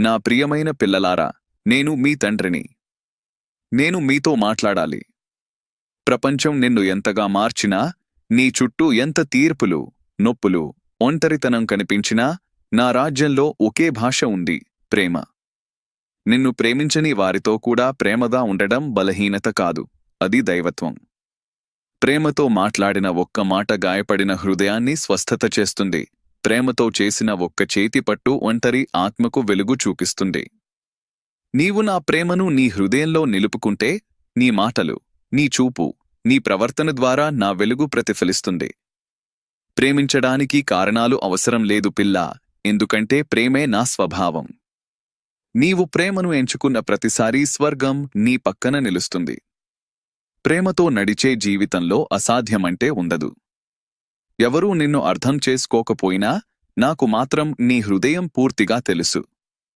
నా ప్రియమైన పిల్లలారా నేను మీ తండ్రిని. నేను మీతో మాట్లాడాలి. ప్రపంచం నిన్ను ఎంతగా మార్చినా నీ చుట్టూ ఎంత తీర్పులు నొప్పులు ఒంటరితనం కనిపించినా నా రాజ్యంలో ఒకే భాష ఉంది ప్రేమ. నిన్ను ప్రేమించని వారితో కూడా ప్రేమగా ఉండడం బలహీనత కాదు అది దైవత్వం. ప్రేమతో మాట్లాడిన ఒక్క మాట గాయపడిన హృదయాన్ని స్వస్థత చేస్తుంది ప్రేమతో చేసిన ఒక్క చేతి పట్టు ఒంటరి ఆత్మకు వెలుగు చూపిస్తుంది. నీవు నా ప్రేమను నీ హృదయంలో నిలుపుకుంటే నీ మాటలు నీ చూపు నీ ప్రవర్తన ద్వారా నా వెలుగు ప్రతిఫలిస్తుంది. ప్రేమించడానికి కారణాలు అవసరం లేదు పిల్ల ఎందుకంటే ప్రేమే నా స్వభావం. నీవు ప్రేమను ఎంచుకున్న ప్రతిసారీ స్వర్గం నీ పక్కన నిలుస్తుంది. ప్రేమతో నడిచే జీవితంలో అసాధ్యమంటే ఉండదు. ఎవరూ నిన్ను అర్థం చేసుకోకపోయినా నాకు మాత్రం నీ హృదయం పూర్తిగా తెలుసు.